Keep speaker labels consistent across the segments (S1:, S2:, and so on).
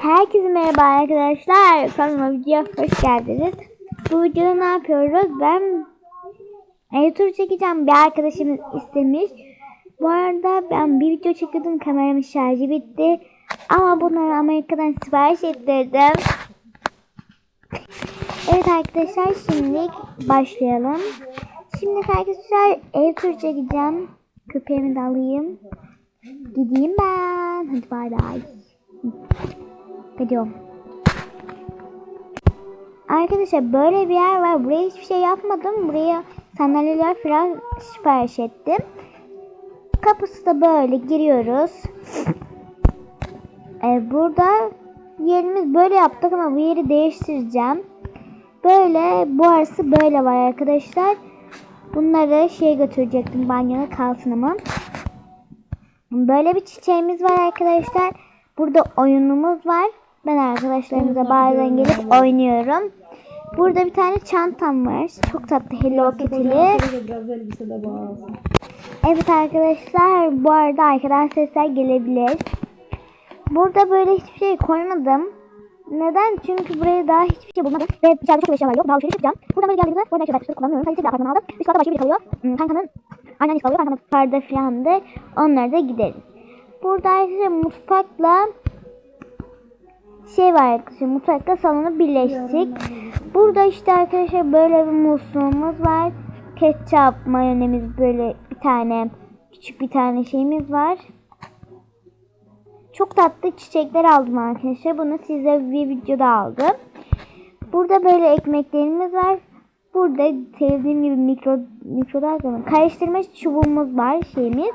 S1: Herkese merhaba arkadaşlar. Kanalıma video hoş geldiniz. Bu videoda ne yapıyoruz? Ben e çekeceğim. Bir arkadaşım istemiş. Bu arada ben bir video çekiyordum. Kameramın şarjı bitti. Ama bunları Amerika'dan sipariş ettirdim. Evet arkadaşlar şimdi başlayalım. Şimdi arkadaşlar ev turu çekeceğim. Köpeğimi de alayım. Gideyim ben. Hadi bay bay. Gidiyorum. Arkadaşlar böyle bir yer var. Buraya hiçbir şey yapmadım. Buraya sandalyeler falan sipariş ettim. Kapısı da böyle giriyoruz. Ee, burada yerimiz böyle yaptık ama bu yeri değiştireceğim. Böyle bu arası böyle var arkadaşlar. Bunları şeye götürecektim banyoya kalsın ama. Böyle bir çiçeğimiz var arkadaşlar. Burada oyunumuz var. Ben arkadaşlarımıza bazen gelip oynuyorum. Burada bir tane çantam var. Çok tatlı Hello Kitty'li. Evet arkadaşlar bu arada arkadan sesler gelebilir. Burada böyle hiçbir şey koymadım. Neden? Çünkü buraya daha hiçbir şey bulmadım. Ve içeride çok eşya var yok. Daha alışveriş yapacağım. Buradan böyle geldiğimizde bu arada eşyalar kullanmıyorum. Sadece bir apartman aldım. Üst katta başka biri kalıyor. Hmm, Kankanın annesi kalıyor. Kankanın parda filandı. Onları da gideriz. Burada arkadaşlar mutfakla şey var arkadaşlar mutfakla salonu birleştik. Burada işte arkadaşlar böyle bir musluğumuz var. Ketçap, mayonemiz böyle bir tane küçük bir tane şeyimiz var. Çok tatlı çiçekler aldım arkadaşlar. Bunu size bir videoda aldım. Burada böyle ekmeklerimiz var. Burada sevdiğim gibi mikro mikrodalga? Karıştırma çubuğumuz var şeyimiz.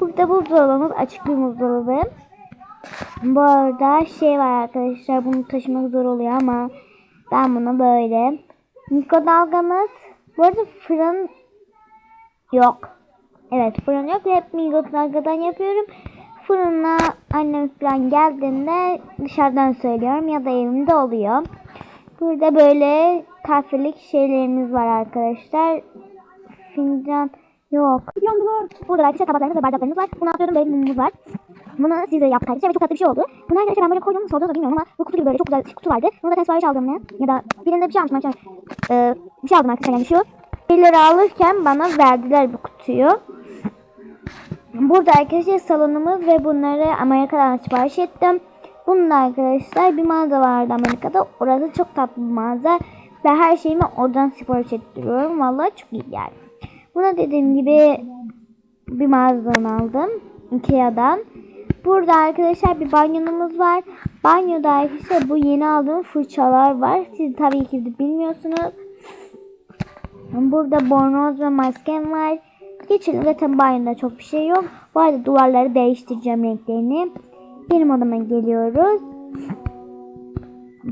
S1: Burada buzdolabımız açık bir buzdolabı. Bu arada şey var arkadaşlar bunu taşımak zor oluyor ama ben bunu böyle mikrodalgamız bu arada fırın yok. Evet fırın yok hep mikrodalgadan yapıyorum. Fırına annem falan geldiğinde dışarıdan söylüyorum ya da evimde oluyor. Burada böyle kahvelik şeylerimiz var arkadaşlar. Fincan yok. Burada arkadaşlar tabaklarımız ve bardaklarımız var. Bunu atıyorum böyle mumumuz var. Bunu size yaptık arkadaşlar ve çok tatlı bir şey oldu. Bunu arkadaşlar ben böyle koydum sorduğunu da bilmiyorum ama bu kutu gibi böyle çok güzel kutu vardı. Bunu da test sipariş aldım ne? Ya da birinde bir şey almışım arkadaşlar. Ee, bir şey aldım arkadaşlar yani şu. Şeyleri alırken bana verdiler bu kutuyu. Burada arkadaşlar salonumuz ve bunları Amerika'dan sipariş ettim. Bunun arkadaşlar bir mağaza vardı Amerika'da. Orası çok tatlı bir mağaza. Ve her şeyimi oradan sipariş ettiriyorum. Vallahi çok iyi yani. Buna dediğim gibi bir mağazadan aldım. Ikea'dan. Burada arkadaşlar bir banyomuz var. Banyoda arkadaşlar bu yeni aldığım fırçalar var. Siz tabii ki de bilmiyorsunuz. Burada bornoz ve maskem var. Geçelim zaten banyoda çok bir şey yok. Bu arada duvarları değiştireceğim renklerini. Benim odama geliyoruz.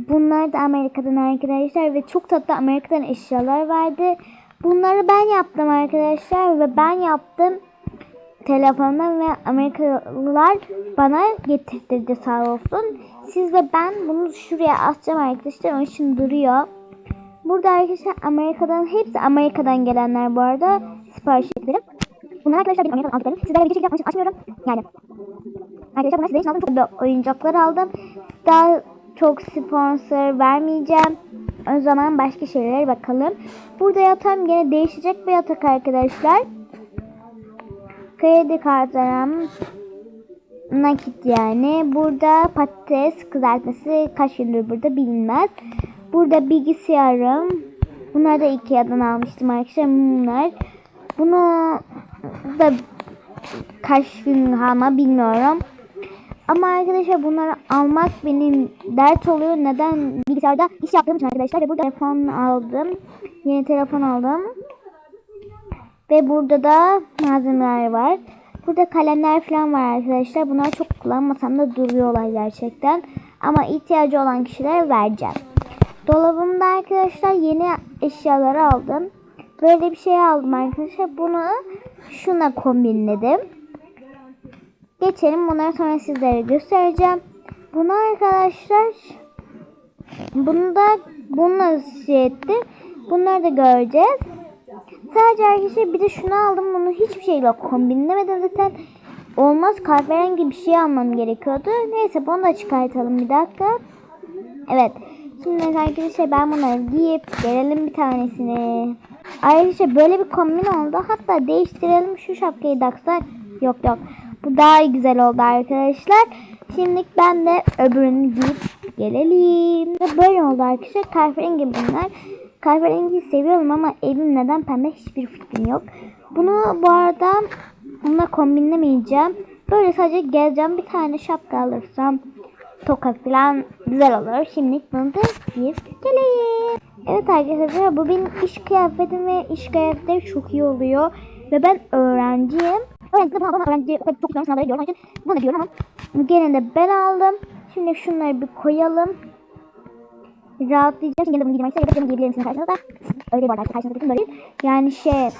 S1: Bunlar da Amerika'dan arkadaşlar ve çok tatlı Amerika'dan eşyalar vardı. Bunları ben yaptım arkadaşlar ve ben yaptım telefondan ve Amerikalılar bana getirdi sağ olsun. Siz ve ben bunu şuraya asacağım arkadaşlar. Onun için duruyor. Burada arkadaşlar Amerika'dan hepsi Amerika'dan gelenler bu arada sipariş ettirim. Bunlar arkadaşlar benim Amerika'dan aldıklarım. Sizlerle çekeceğim için açmıyorum. Yani arkadaşlar bunlar size için aldım. Çok oyuncaklar aldım. Daha çok sponsor vermeyeceğim. O zaman başka şeylere bakalım. Burada yatağım gene değişecek bir yatak arkadaşlar. Kredi kartlarım nakit yani. Burada patates kızartması kaç gündür burada bilinmez. Burada bilgisayarım. Bunları da Ikea'dan almıştım arkadaşlar. Bunlar. Bunu da kaç gün ama bilmiyorum. Ama arkadaşlar bunları almak benim dert oluyor. Neden? Bilgisayarda iş yaptığım için arkadaşlar. Ve burada telefon aldım. Yeni telefon aldım. Ve burada da malzemeler var. Burada kalemler falan var arkadaşlar. Bunlar çok kullanmasam da duruyorlar gerçekten. Ama ihtiyacı olan kişilere vereceğim. Dolabımda arkadaşlar yeni eşyaları aldım. Böyle bir şey aldım arkadaşlar. Bunu şuna kombinledim. Geçelim. Bunları sonra sizlere göstereceğim. Bunu arkadaşlar bunu da bununla şey ettim. Bunları da göreceğiz. Sadece arkadaşlar bir de şunu aldım. Bunu hiçbir şeyle kombinlemedim zaten. olmaz kahverengi bir şey almam gerekiyordu. Neyse bunu da çıkartalım bir dakika. Evet. Şimdi arkadaşlar ben bunları giyip gelelim bir tanesini. Ayrıca böyle bir kombin oldu. Hatta değiştirelim şu şapkayı taksak. Yok yok. Bu daha güzel oldu arkadaşlar. Şimdi ben de öbürünü giyip gelelim. Böyle oldu arkadaşlar. Kahverengi bunlar. Kahverengiyi seviyorum ama evim neden pembe hiçbir fikrim yok. Bunu bu arada onunla kombinlemeyeceğim. Böyle sadece geleceğim bir tane şapka alırsam toka falan güzel olur. Şimdi bunu da giyip geleyim. Evet arkadaşlar bu benim iş kıyafetim ve iş kıyafetleri çok iyi oluyor. Ve ben öğrenciyim. Öğrenci bana öğrenci çok güzel sınavlara gidiyorum. Bunu diyorum ama gene de ben aldım. Şimdi şunları bir koyalım. Şimdi gene de bunu giyeceğim. Ya da bunu giyebilirim sizin karşınızda. Öyle bu arada. Karşınızda dedim böyle. Yani şey